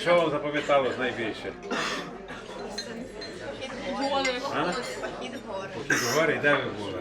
Що вам запам'яталось найбільше? А? Похід в гори, де ви були?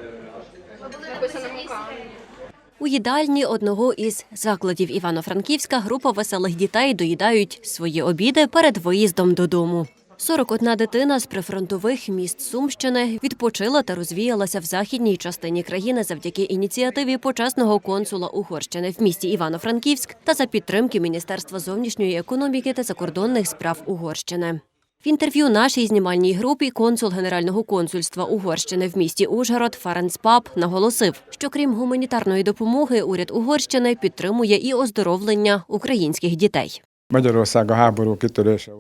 У їдальні одного із закладів Івано-Франківська група веселих дітей доїдають свої обіди перед виїздом додому. 41 дитина з прифронтових міст Сумщини відпочила та розвіялася в західній частині країни завдяки ініціативі почесного консула Угорщини в місті Івано-Франківськ та за підтримки Міністерства зовнішньої економіки та закордонних справ Угорщини. В інтерв'ю нашій знімальній групі консул Генерального консульства Угорщини в місті Ужгород Ференц Пап наголосив, що крім гуманітарної допомоги, уряд Угорщини підтримує і оздоровлення українських дітей. Magyarország a háború kitörése.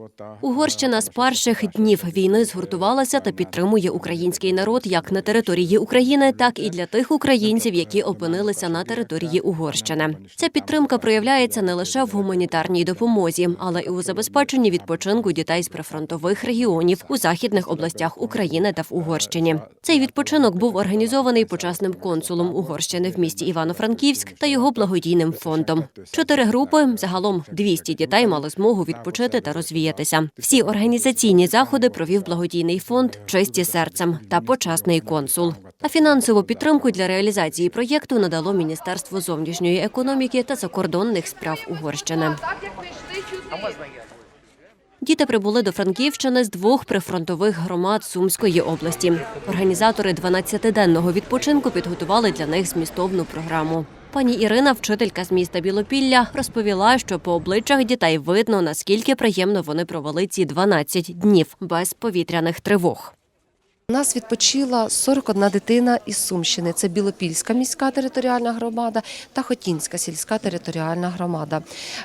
Угорщина з перших днів війни згуртувалася та підтримує український народ як на території України, так і для тих українців, які опинилися на території Угорщини. Ця підтримка проявляється не лише в гуманітарній допомозі, але й у забезпеченні відпочинку дітей з прифронтових регіонів у західних областях України та в Угорщині. Цей відпочинок був організований почесним консулом Угорщини в місті Івано-Франківськ та його благодійним фондом. Чотири групи загалом 200 дітей мали змогу відпочити та розвіятися. Всі організаційні заходи провів благодійний фонд Чисті серцем та почесний консул. А фінансову підтримку для реалізації проєкту надало Міністерство зовнішньої економіки та закордонних справ Угорщини. Діти прибули до Франківщини з двох прифронтових громад Сумської області. Організатори 12-денного відпочинку підготували для них змістовну програму. Пані Ірина, вчителька з міста Білопілля, розповіла, що по обличчях дітей видно, наскільки приємно вони провели ці 12 днів без повітряних тривог. У нас відпочила 41 дитина із Сумщини. Це Білопільська міська територіальна громада та Хотінська сільська територіальна громада.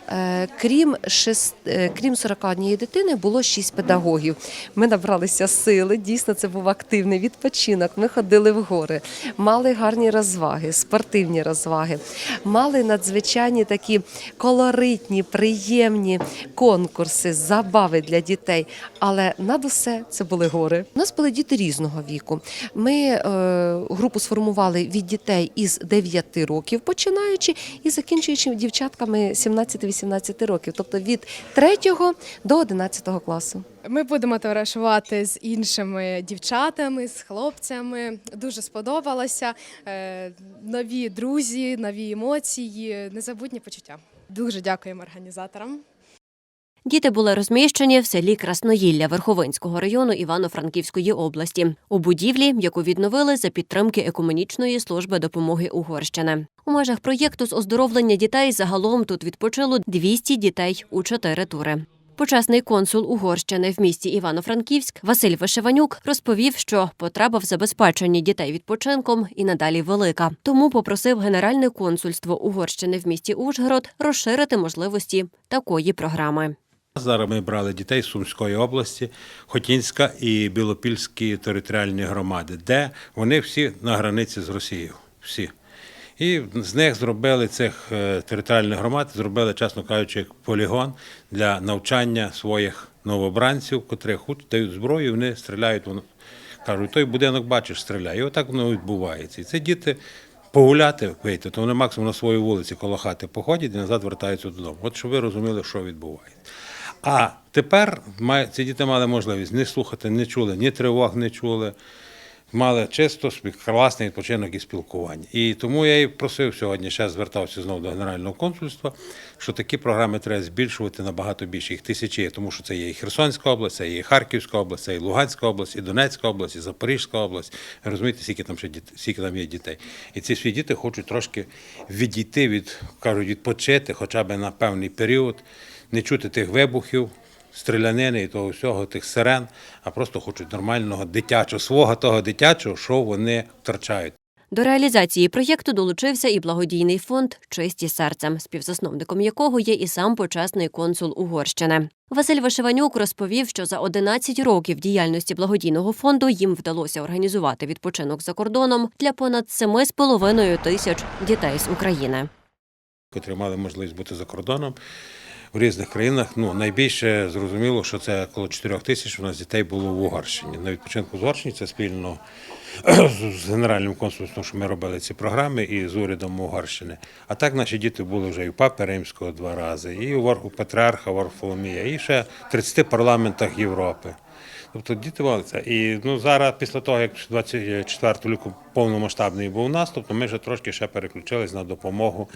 Е, Крім, шест, е, крім 41 дитини, було 6 педагогів. Ми набралися сили. Дійсно, це був активний відпочинок. Ми ходили в гори, мали гарні розваги, спортивні розваги, мали надзвичайні такі колоритні, приємні конкурси, забави для дітей. Але над усе це були гори. У нас були діти різного віку. Ми е, групу сформували від дітей із 9 років, починаючи і закінчуючи дівчатками 17-18 років, тобто від 3 до 11 класу. Ми будемо товаришувати з іншими дівчатами, з хлопцями. Дуже сподобалося. Е, Нові друзі, нові емоції, незабутні почуття. Дуже дякуємо організаторам. Діти були розміщені в селі Красноїлля Верховинського району Івано-Франківської області у будівлі, яку відновили за підтримки екуменічної служби допомоги Угорщини. У межах проєкту з оздоровлення дітей загалом тут відпочило 200 дітей у чотири тури. Почесний консул Угорщини в місті Івано-Франківськ Василь Вишиванюк розповів, що потреба в забезпеченні дітей відпочинком і надалі велика. Тому попросив Генеральне консульство Угорщини в місті Ужгород розширити можливості такої програми. Зараз ми брали дітей з Сумської області, Хотінська і Білопільські територіальні громади, де вони всі на границі з Росією. Всі. І з них зробили цих е, територіальних громад, зробили, чесно кажучи, полігон для навчання своїх новобранців, котрих дають зброю, вони стріляють. Воно кажуть, той будинок бачиш, стріляє. І отак воно відбувається. І це діти погуляти вийти, то вони максимум на своїй вулиці коло хати походять і назад вертаються додому. От щоб ви розуміли, що відбувається. А тепер ці діти мали можливість не слухати, не чули, ні тривог не чули. Мали чисто класний відпочинок і спілкування. І тому я і просив сьогодні, ще звертався знову до Генерального консульства, що такі програми треба збільшувати набагато більше. Їх тисячі, тому що це є і Херсонська область, це є і Харківська область, це і Луганська область, і Донецька область, і Запорізька область. Розумієте, скільки там ще діт- скільки там є дітей. І ці всі діти хочуть трошки відійти від, кажуть, відпочити хоча б на певний період, не чути тих вибухів, стрілянини і того всього, тих сирен, а просто хочуть нормального дитячого, свого того дитячого, що вони втрачають. До реалізації проєкту долучився і благодійний фонд Чисті серцем, співзасновником якого є і сам почесний консул Угорщини. Василь Вишиванюк розповів, що за 11 років діяльності благодійного фонду їм вдалося організувати відпочинок за кордоном для понад 7,5 тисяч дітей з України. котрі мали можливість бути за кордоном. В різних країнах. Ну, найбільше зрозуміло, що це коло 4 тисяч у нас дітей було в Угорщині. На відпочинку з Угорщині це спільно з Генеральним консульством, що ми робили ці програми, і з урядом Угорщини. А так наші діти були вже і у Папи Римського два рази, і у Варху у Патріарха Варфоломія, і ще в 30 парламентах Європи. Тобто діти валиться. І ну, зараз, після того, як 24 лютого повномасштабний був наступ, то ми вже трошки ще переключились на допомогу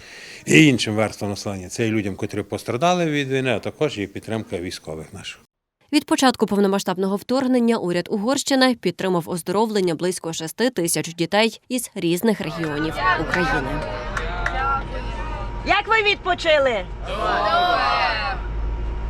і іншим верствам населення. Це і людям, котрі пострадали від війни, а також і підтримка військових наших. Від початку повномасштабного вторгнення уряд Угорщини підтримав оздоровлення близько 6 тисяч дітей із різних регіонів України. Як ви відпочили? Добре!